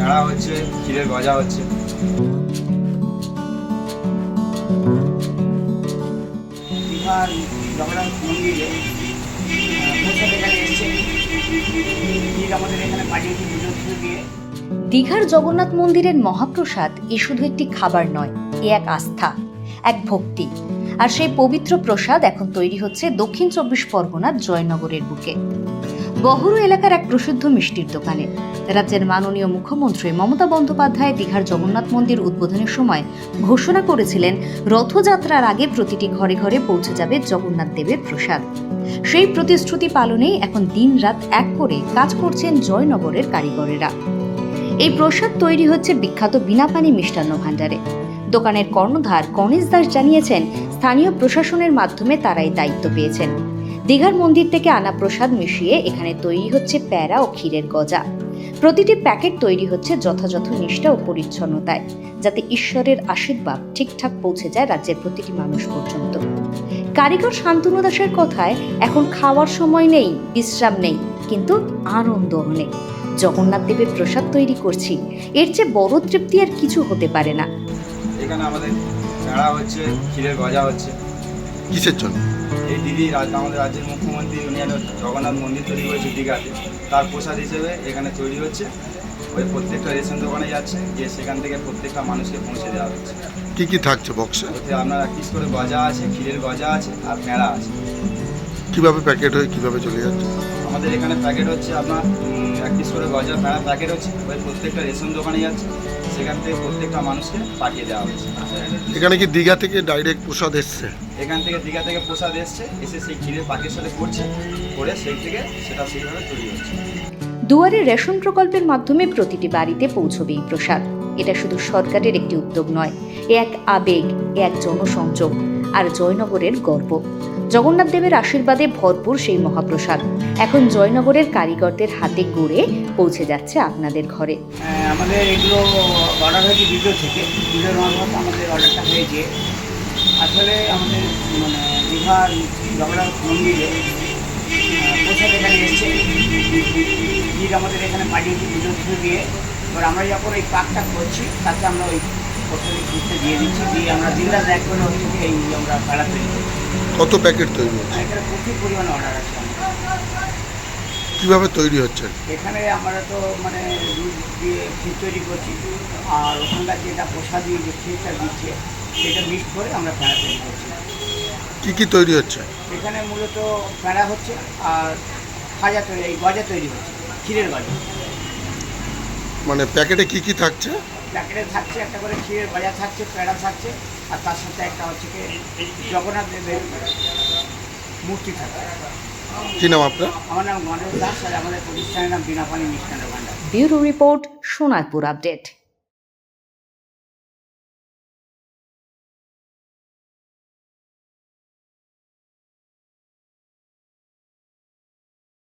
পেড়া হচ্ছে ক্ষীরের গজা হচ্ছে। বিহার জগন্নাথ মন্দিরে এখানে এসছে। আমাদের এখানে পাঠিয়েছি পুজো দিয়ে দীঘার জগন্নাথ মন্দিরের মহাপ্রসাদ এ শুধু একটি খাবার নয় এ এক আস্থা এক ভক্তি। আর সেই পবিত্র প্রসাদ এখন তৈরি হচ্ছে দক্ষিণ চব্বিশ পরগনার জয়নগরের বুকে। বহরু এলাকার এক প্রসিদ্ধ মিষ্টির দোকানে। রাজ্যের মাননীয় মুখ্যমন্ত্রী মমতা বন্দ্যোপাধ্যায় দীঘার জগন্নাথ মন্দির উদ্বোধনের সময় ঘোষণা করেছিলেন, রথযাত্রার আগে প্রতিটি ঘরে ঘরে পৌঁছে যাবে জগন্নাথ দেবের প্রসাদ। সেই প্রতিশ্রুতি পালনেই এখন দিনরাত এক করে কাজ করছেন জয়নগরের কারিগরেরা। এই প্রসাদ তৈরি হচ্ছে বিখ্যাত বিনাপানি মিষ্টান্ন ভাণ্ডারে। দোকানের কর্ণধার গণেশ দাস জানিয়েছেন, স্থানীয় প্রশাসনের মাধ্যমে তারাই দায়িত্ব পেয়েছেন। দীঘার মন্দির থেকে আনা প্রসাদ মিশিয়ে এখানে তৈরি হচ্ছে প্যারা ও ক্ষীরের গজা। প্রতিটি প্যাকেট তৈরি হচ্ছে যথাযথ নিষ্ঠা ও পরিচ্ছন্নতায়, যাতে ঈশ্বরের আশীর্বাদ ঠিকঠাক পৌঁছে যায় রাজ্যের প্রতিটি মানুষ পর্যন্ত। কারিগর শান্তনু দাসের কথায়, এখন খাওয়ার সময় নেই, বিশ্রাম নেই, কিন্তু আনন্দ অনেক। জগন্নাথ দেবের প্রসাদ তৈরি করছি, এর চেয়ে বড় তৃপ্তি আর কিছু হতে পারে না। এখানে আমাদের পেড়া হচ্ছে, ক্ষীরের গজা হচ্ছে। কিসের জন্য? এই দিদি আমাদের রাজ্যের মুখ্যমন্ত্রী উনি একটা জগন্নাথ মন্দির তৈরি করেছে দীঘাতে তার প্রসাদ হিসেবে এখানে তৈরি হচ্ছে। ওই প্রত্যেকটা রেশন দোকানে যাচ্ছে গিয়ে সেখান থেকে প্রত্যেকটা মানুষকে পৌঁছে দেওয়া হচ্ছে। কি কি থাকছে বক্সে ওতে আপনার পিস করে গজা আছে ক্ষীরের গজা আছে আর পেঁড়া আছে। কীভাবে প্যাকেট হয়ে কীভাবে চলে যাচ্ছে? আমাদের এখানে প্যাকেট হচ্ছে আপনার এক পিস করে গজা প্যাকেট হচ্ছে। ওই প্রত্যেকটা রেশন দোকানে যাচ্ছে। সেখান থেকে প্রত্যেকটা মানুষকে পাঠিয়ে দেওয়া হচ্ছে এখানে কি দীঘা থেকে ডাইরেক্ট প্রসাদ এসছে? এখান থেকে দীঘা থেকে প্রসাদ এসছে এসে সেই ক্ষীরের পাকের সাথে করছে করে সেই থেকে সেটা সেইভাবে তৈরি হচ্ছে। দুয়ারে রেশন প্রকল্পের মাধ্যমে প্রতিটি বাড়িতে পৌঁছবে এই প্রসাদ। এটা শুধু সরকারের একটি উদ্যোগ নয় এক আবেগ এক জনসংযোগ আর জয়নগরের গর্ব। জগন্নাথ দেবের আশীর্বাদে ভরপুর সেই মহাপ্রসাদ। এখন জয়নগরের কারিগরদের হাতে গড়ে পৌঁছে যাচ্ছে আপনাদের ঘরে। আমাদের এগুলো অর্ডার হয়েছে ভিডিও থেকে। ভিডিওর মারফত আমাদের অর্ডারটা হয়েছে। আসলে আমাদের মানে বিহার জগন্নাথ মন্দিরে প্রসাদ এখানে এসছে। আমাদের এখানে পাঠিয়েছি টুজো দিয়ে এবার আমরা যখন এই পাকটা করছি, তাতে আমরা ওই ঘুরতে দিয়ে দিচ্ছি দিয়ে আমরা দিনরাত এক করে হচ্ছে যে এই আমরা পাড়া তৈরি করছি কত প্যাকেট তৈরি হচ্ছে? এখানে প্রচুর পরিমাণে অর্ডার আছে কীভাবে তৈরি হচ্ছে? এখানে আমরা তো মানে দুধ দিয়ে ক্ষীর তৈরি করছি আর ওখানকার যেটা প্রসাদী যে ক্ষীরটা দিচ্ছে সেটা মিক্স করে আমরা প্যাঁড়া তৈরি করছি। কী কী তৈরি হচ্ছে? এখানে মূলত প্যাঁড়া হচ্ছে আর খাজা তৈরি এই গজা তৈরি হচ্ছে ক্ষীরের গজা। মানে প্যাকেটে কি কি থাকছে? প্যাকেটে থাকছে একটা করে ক্ষীরের গজা থাকছে প্যাঁড়া থাকছে আর তার সাথে একটা হচ্ছে কি জগন্নাথ দেবের মূর্তি থাকছে। কি নাম আপনার? আমার নাম গণেশ দাস আর আমাদের প্রতিষ্ঠানের নাম বিনাপানি মিষ্টান্ন ভান্ডার ব্যুরো রিপোর্ট সোনারপুর আপডেট।